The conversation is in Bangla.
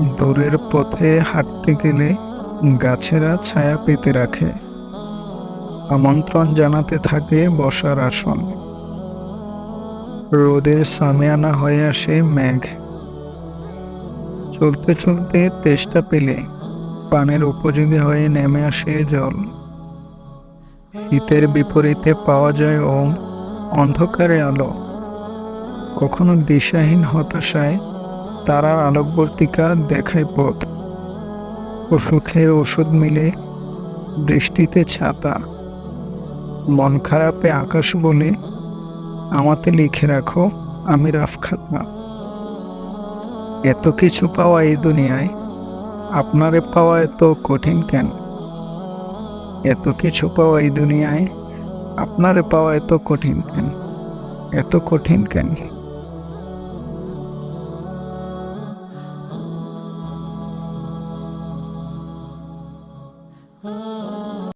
দূরের পথে হাঁটতে গেলে গাছেরা ছায়া পেতে রাখে। আমন্ত্রণ জানাতে থাকে বসার আসন। রোদের সামিয়ানা হয়ে আসে মেঘ। চলতে চলতে তেষ্টা পেলে পানের উপযোগী হয়ে নেমে আসে জল। শীতের বিপরীতে পাওয়া যায় ওম, অন্ধকারে আলো। কখনো দিশাহীন হতাশায় তারার আলোকবর্তিকা দেখায় পথ অসুখে ওষুধ মিলে বৃষ্টিতে ছাতা। মন খারাপে আকাশ বলে, আমাতে লিখে রাখো, আমি রাফখাত না এত কিছু পাওয়া এই দুনিয়ায়, আপনারে পাওয়া এত কঠিন কেন? এত কিছু পাওয়া এই দুনিয়ায়, আপনারে পাওয়া এত কঠিন কেন? এত কঠিন কেন? oh.